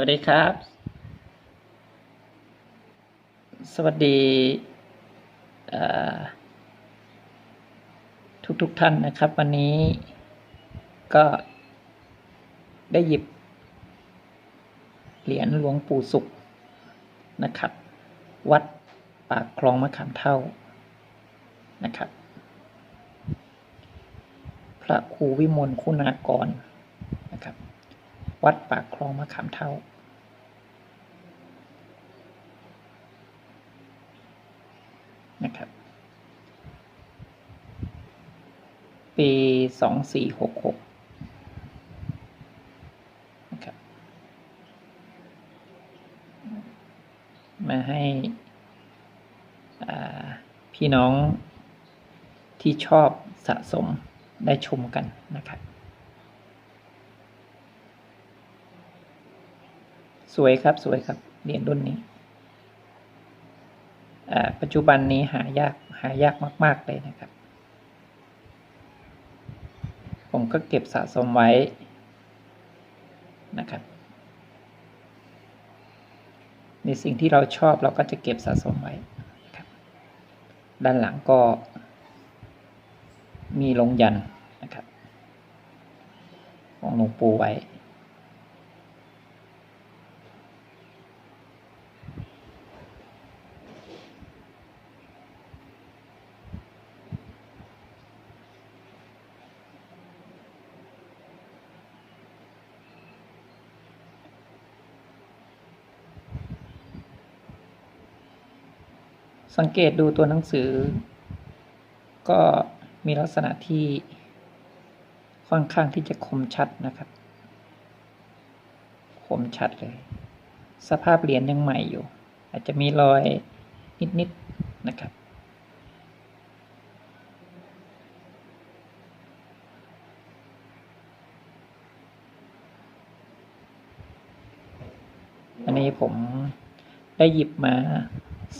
วัสดีครับ สวัสดีทุกทุกท่านนะครับ วันนี้ก็ได้หยิบ เหรียญหลวงปู่สุขนะครับ วัดปากคลองมะขามเท่านะครับ พระครูวิมลคุณากร วัดปากคลองมะขามเท่า นะครับ ปีสองสี่หกหกนะครับ มาให้พี่น้องที่ชอบสะสมได้ชมกันนะครับ สวยครับสวยครับเหรียญรุ่นนี้ปัจจุบันนี้หายากหายากมาก ๆ เลยนะครับ ผมก็เก็บสะสมไว้นะครับ ในสิ่งที่เราชอบเราก็จะเก็บสะสมไว้นะครับ ด้านหลังก็มีลงยันนะครับ ของหลวงปู่ไว้ สังเกตดูตัวหนังสือ ก็มีลักษณะที่ค่อนข้างที่จะคมชัดนะครับ คมชัดเลย สภาพเหรียญยังใหม่อยู่ อาจจะมีรอยนิดๆนนะครับ อันนี้ผมได้หยิบมา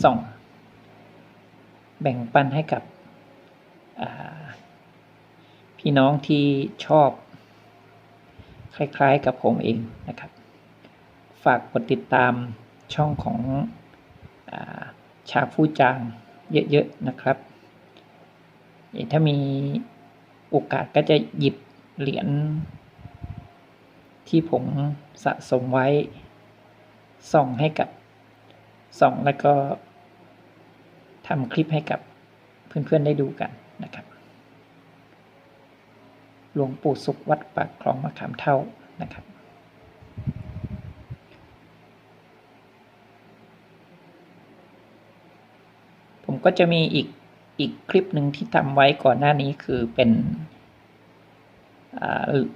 ส่อง แบ่งปันให้กับพี่น้องที่ชอบ คล้ายๆกับผมเองนะครับ ฝากกดติดตามช่องของอาชาฟูจางเยอะๆนะครับ ถ้ามีโอกาสก็จะหยิบเหรียญที่ผมสะสมไว้ ส่องให้กับส่องแล้วก็ ทำคลิปให้กับเพื่อนๆได้ดูกันนะครับ หลวงปู่สุขวัดปากคลองมะขามเท่านะครับ ผมก็จะมีอีกอีกคลิปหนึ่งที่ทำไว้ก่อนหน้านี้คือเป็น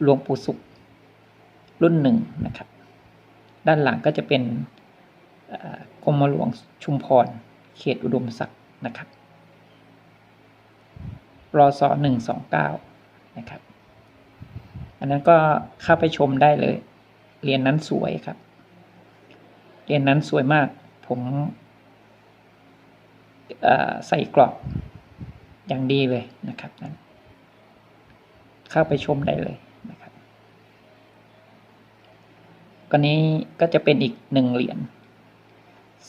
หลวงปู่สุขรุ่นหนึ่งนะครับ ด้านหลังก็จะเป็นกรมหลวงชุมพร เขตอุดมศักดิ์ นะครับรอสอหนึ่งสองเก้านะครับ อันนั้นก็เข้าไปชมได้เลย เรียนนั้นสวยครับ เรียนนั้นสวยมาก ผมใส่กรอบอย่างดีเลยนะครับนั้นเข้าไปชมได้เลยนะครับก็นี้ก็จะเป็นอีกหนึ่งเหรียญ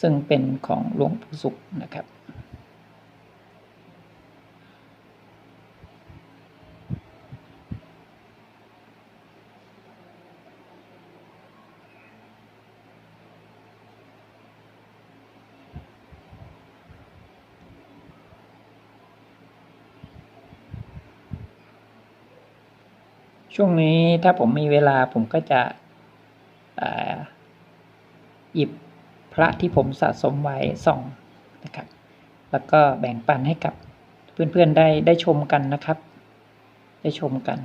ซึ่งเป็นของหลวงปู่สุขนะครับ ช่วงนี้ถ้าผมมีเวลาผมก็จะหยิบพระที่ผมสะสมไว้ส่องนะครับ แล้วก็แบ่งปันให้กับเพื่อนๆได้ได้ชมกันนะครับ ได้ชมกัน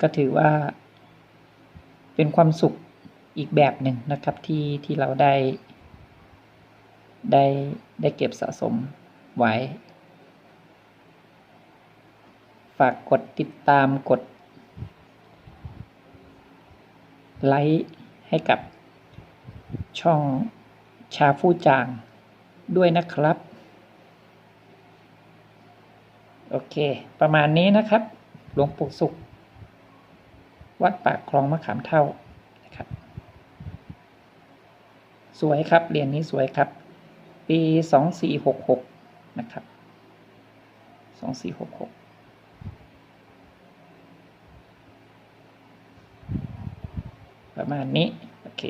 ก็ถือว่า เป็นความสุขอีกแบบหนึ่งนะครับที่ที่เราได้ ได้ได้เก็บสะสมไว้ ฝากกดติดตามกด ไลค์ให้กับช่องชาฟูจางด้วยนะครับ โอเค ประมาณนี้นะครับ หลวงปู่สุข วัดปากคลองมะขามเท่านะครับ สวยครับเหรียญนนี้สวยครับ ปีสองสี่หกหกนะครับสองสี่หกหก ประมาณนี้ โอเค